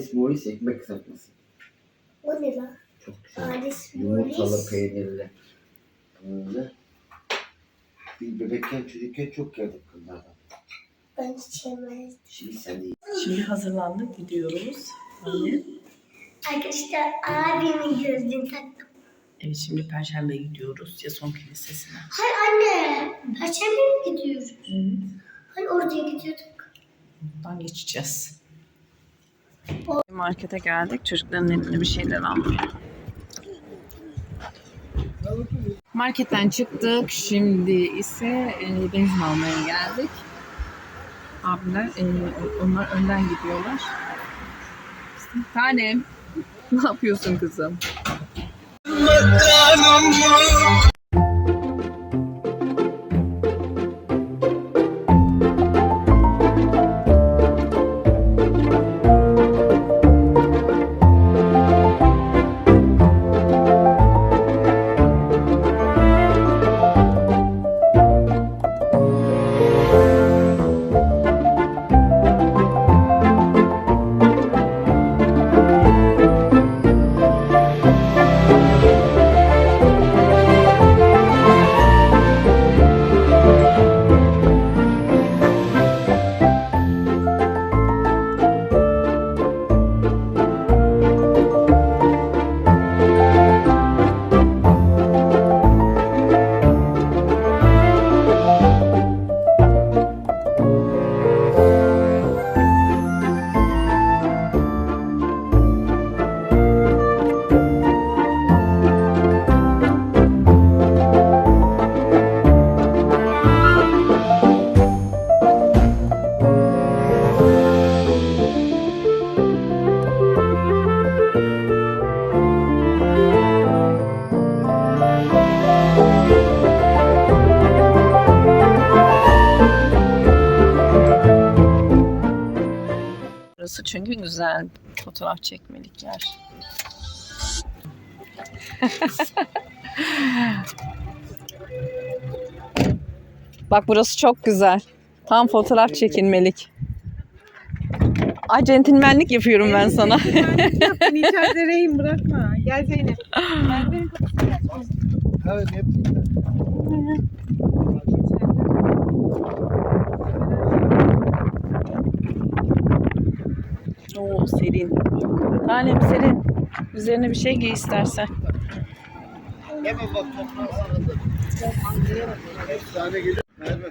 Paris Morris ekmek kızartması. O ne lan? Çok güzel. Paris Yumurtalı, Morris. peynirli. Böyle. Biz bebekken çocukken çok yerdik bunlardan. Ben hiç yemezdim. Şimdi sen de Şimdi hazırlandık gidiyoruz. Anne. Arkadaşlar abimin gözlüğünü taktım. Evet şimdi Perşembe gidiyoruz Yason Kilisesi'ne. Hayır anne. Perşembe mi gidiyoruz? Evet. Hani oraya gidiyorduk. Buradan geçeceğiz. Markete geldik. Çocukların elinde bir şeyler almaya. Marketten çıktık. Şimdi ise e, benzin almaya geldik. Abiler, e, onlar önden gidiyorlar. Tanem, ne yapıyorsun kızım? Fotoğraf çekmelik yer. Bak burası çok güzel. Tam fotoğraf çekinmelik. Ay centilmenlik yapıyorum ben sana. Yapın içeride rehin bırakma. Gel Zeynep. Ben. Evet, hep Oo serin. Tanem serin. Üzerine bir şey giy istersen. Hemen bak toprağı sarıldı. Efsane. Merve.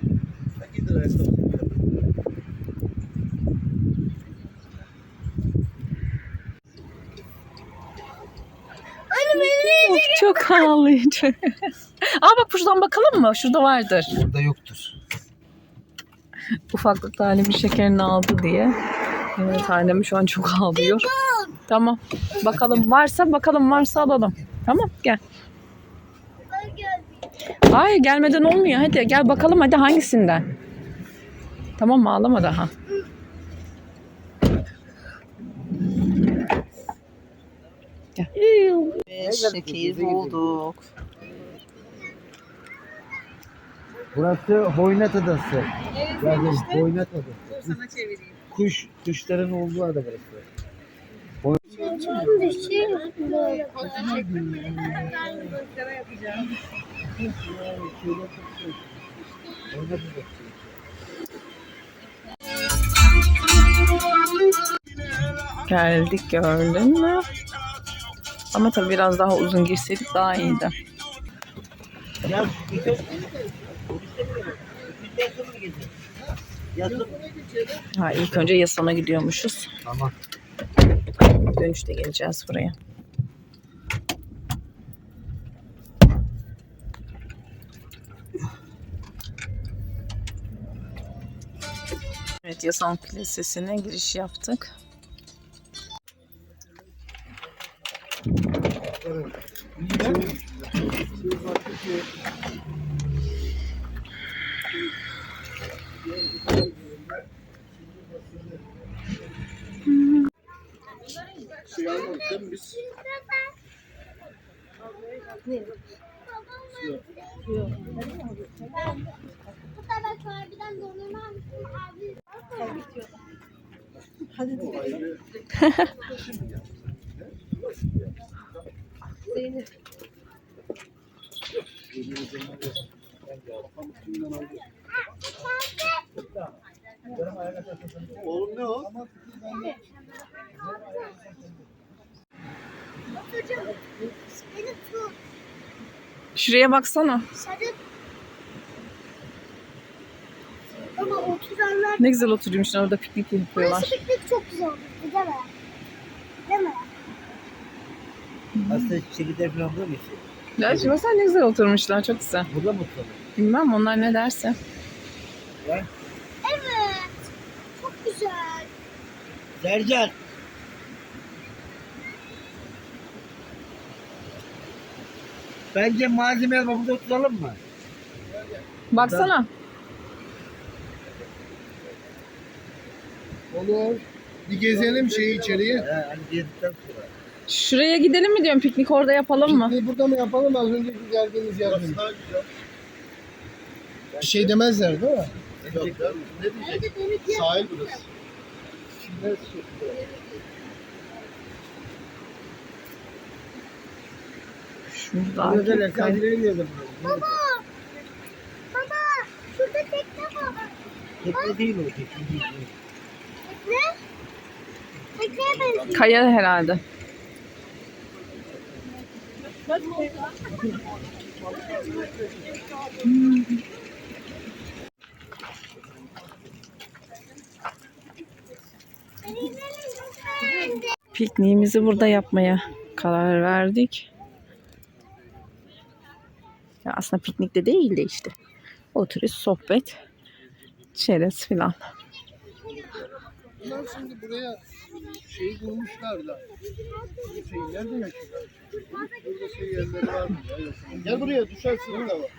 Çok ağlayıcı. Aa bak şuradan bakalım mı? Şurada vardır. Burada yoktur. Ufaklık Tanem'in şekerini aldı diye. Evet annem şu an çok ağlıyor. Tamam. Bakalım varsa bakalım varsa alalım. Tamam gel. Hayır gelmeden olmuyor. Hadi gel bakalım hadi hangisinden. Tamam mı ağlama daha. Gel. Şekeri bulduk. Burası Hoynat Adası. Yani Hoynat Adası. Sana çevireyim. Kuş, kuşların olduğu ada burası. Şey. Geldik gördün mü? Ama tabii biraz daha uzun girseydik daha iyiydi. Ya. Ha, ilk önce Yasan'a gidiyormuşuz. Tamam. Dönüşte geleceğiz buraya. Evet Yasan Kilisesi'ne giriş yaptık. Şey almadık değil mi biz? Hatta ben harbiden dondurma almıştım abi. Hadi gidelim. Zeynep. Oğlum ne o? Hocam beni tut. Şuraya baksana. Ama oturanlar Ne güzel oturuyormuşlar orada piknik yapıyorlar. Burası piknik çok güzel oldu değil mi? Değil mi? Aslında çekirdek falan burada mı? Ya şu baksana ne güzel oturmuşlar çok güzel. Burada mı oturuyor? Bilmem onlar ne derse. Evet. Çok güzel. Sercan. Bence malzemeler burada oturalım mı? Baksana. Olur. Bir gezelim şeyi içeriye. He, hani gezdikten sonra. Şuraya gidelim mi diyorum piknik orada yapalım mı? Pikniği burada mı yapalım az önceki geldiğimiz yerde mi? Bir şey demezler değil mi? Yok, ne diyecek? Sahil burası. Şurada. Güzel hakikaten. efendilerin yerinde burası. Baba şurada tekne var. Tekne değil o tekne değil. Tekne? Tekneye benziyor. Kaya herhalde. Pikniğimizi burada yapmaya karar verdik. Ya aslında piknikte değil de işte. Oturuyoruz sohbet, çerez filan. Bunlar şimdi buraya şey kurmuşlar da. Şey nerede yaşıyorlar? Burada şey yerleri var mı? Gel buraya düşersin da var.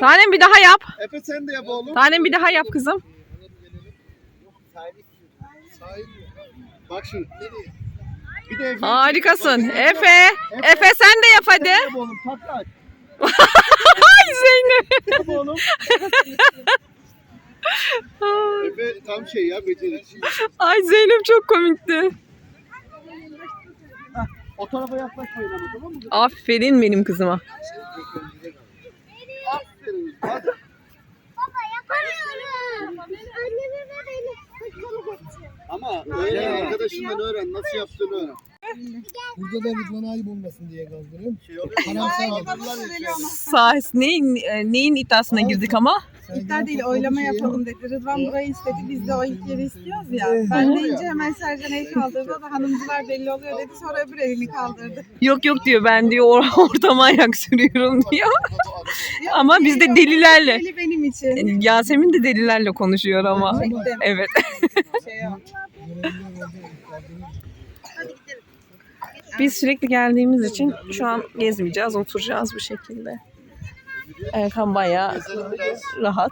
Tanem bir daha yap. Efe sen de yap oğlum. Tanem bir daha yap kızım. Sahil? Bak şimdi. Bir de Efe. Harikasın. Efe. Efe sen de yap hadi. Yap oğlum patlat. Zeynep. Yap oğlum. Efe tam şey ya beceriksiz. Ay Zeynep çok komikti. O tarafa yaklaşmayın ama tamam mı? Aferin benim kızıma. Aferin. Hadi. Baba yapamıyorum. Annemi ve beni hıkkını geçiyor. Ama arkadaşından öğren nasıl yaptığını öğren. Burada da Rıdvan ayıp olmasın diye kaldırıyorum. Şey oluyor. Karamsar Sahis neyin, e, neyin iddiasına girdik ama? İddia değil oylama yapalım dedi. Rıdvan burayı istedi. Biz de o ilk yeri istiyoruz ya. Ben deyince hemen Sercan el kaldırdı. O da hanımcılar belli oluyor dedi. Sonra öbür elini kaldırdı. Yok yok diyor ben diyor or- ortama ayak sürüyorum diyor. Ama biz de delilerle. Deli benim için. E, Yasemin de delilerle konuşuyor ama. Çektim. Evet. Şey o. Biz sürekli geldiğimiz için şu an gezmeyeceğiz, oturacağız bu şekilde. Erkan bayağı rahat.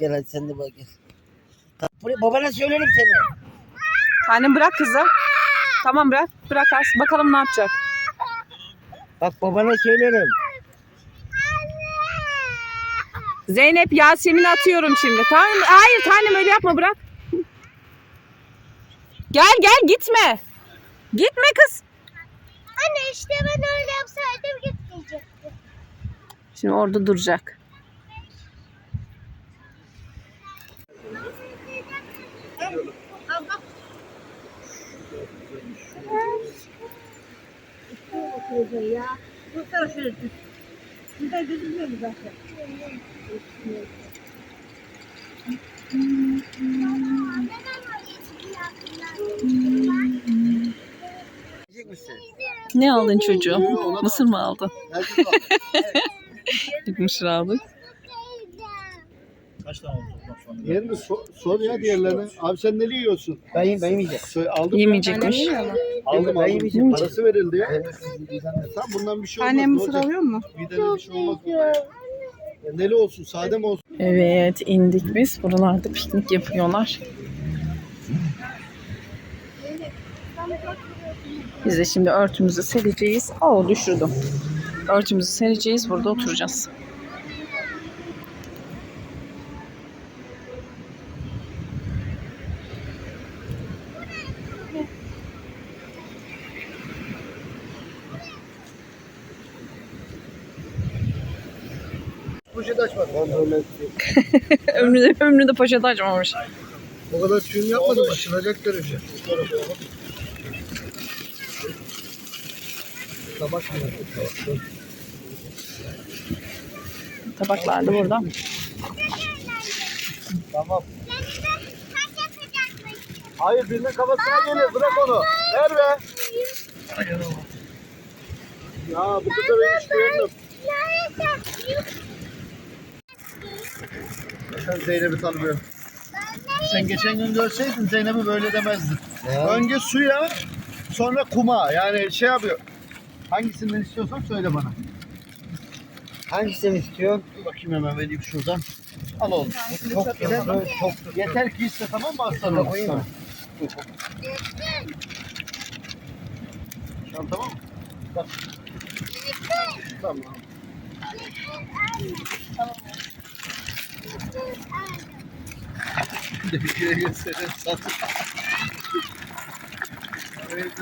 Gel hadi sen de bak gel. Buraya babana söylerim seni. Tanem bırak kızım. Tamam bırak. Bırak az. Bakalım ne yapacak. Bak babana söylerim. Zeynep Yasemin'i atıyorum şimdi. Tamam? Hayır tanem öyle yapma bırak. Gel gel gitme. Gitme kız. Anne işte ben öyle yapsaydım gitmeyecektim. Şimdi orada duracak. Diyecek Ne aldın çocuğum? Mısır mı aldın? Mısır aldık. Kaç tane oldu toplam şu anda? Yer mi? Sor, sor ya diğerlerine. Abi sen ne yiyorsun? Ben yiyeyim, ben yemeyeceğim. Söyle, aldım. Yemeyecekmiş. Aldım Ben aldım. yemeyeceğim. Parası verildi ya. Tamam bundan bir şey olmaz. Annem ne mısır olacak? alıyor mu? Midene bir şey olmaz. Neli olsun, sade mi olsun? Evet indik biz. Buralarda piknik yapıyorlar. Biz de şimdi örtümüzü sereceğiz. Oo düşürdüm. Örtümüzü sereceğiz. Burada oturacağız. poşet açmadım. ömründe, ömründe poşet açmamış. O kadar tüyün yapmadım. Açılacak derece. Tabak mı? Tabaklar da burada. Tamam. Hayır birinin kafasına gelir. Bırak onu. Ver be. Ya bu kıza ben hiç güvendim. Sen Zeynep'i tanımıyorum. Sen geçen gün görseydin Zeynep'i böyle demezdin. Önce suya sonra kuma yani şey yapıyor. Hangisinden istiyorsan söyle bana. Hangisini istiyorsun? Dur bakayım hemen vereyim şuradan. Al oğlum. Çok yeter, çok yeter ki iste tamam mı aslanım? Koyayım mı? Şu an tamam mı? Bak. Tamam. Devkire gösterin sat. Evet.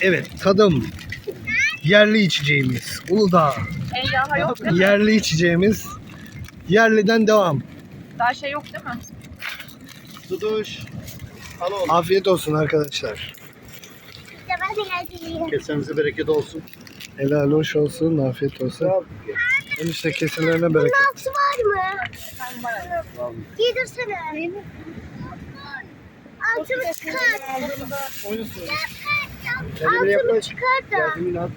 Evet, tadım. Yerli içeceğimiz. Uludağ. Eyyaha yok değil mi? Yerli içeceğimiz. Yerliden devam. Daha şey yok değil mi? Duduş. Al oğlum. Afiyet olsun arkadaşlar. Kesenize bereket olsun. Helal hoş olsun, afiyet olsun. Enişte keselerine bereket. Altı var mı? Giydirsene. Altımı çıkart. Kendine yaklaş. çıkart da. Yardımın at.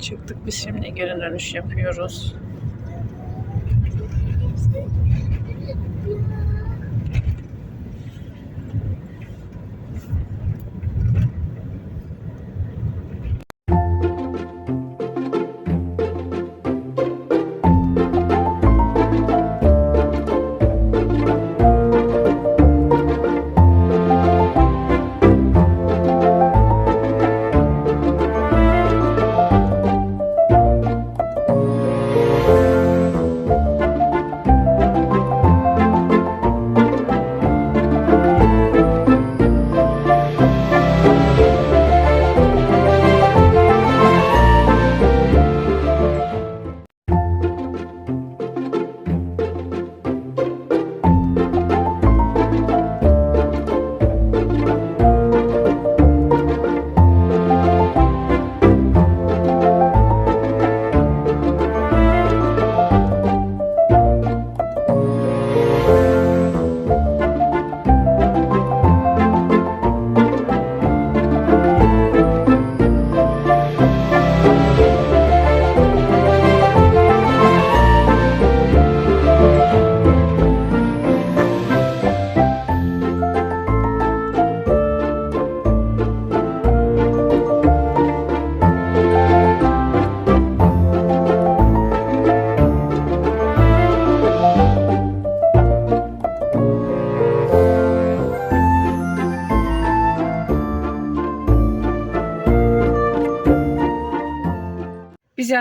Çıktık biz şimdi geri dönüş yapıyoruz.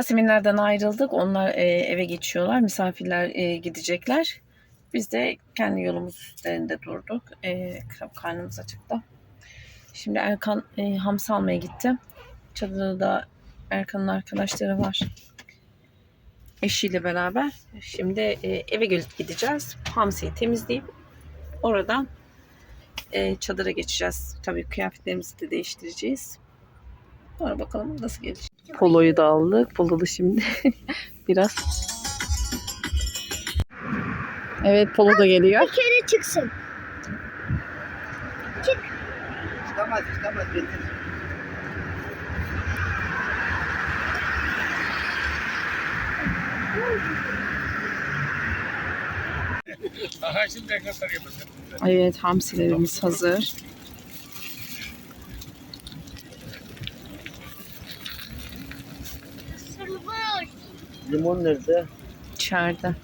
Yaseminlerden ayrıldık. Onlar e, eve geçiyorlar. Misafirler e, gidecekler. Biz de kendi yolumuz üzerinde durduk. E, karnımız acıktı. Şimdi Erkan e, hamsi almaya gitti. Çadırda Erkan'ın arkadaşları var. Eşiyle beraber. Şimdi e, eve gideceğiz. Hamsiyi temizleyip oradan e, çadıra geçeceğiz. Tabii kıyafetlerimizi de değiştireceğiz. Sonra bakalım nasıl gelecek. Poloyu da aldık. Pololu şimdi biraz. Evet polo da geliyor. Bir kere çıksın. Çıkamaz çıkamaz getir. Evet hamsilerimiz hazır. Limon nerede? İçeride.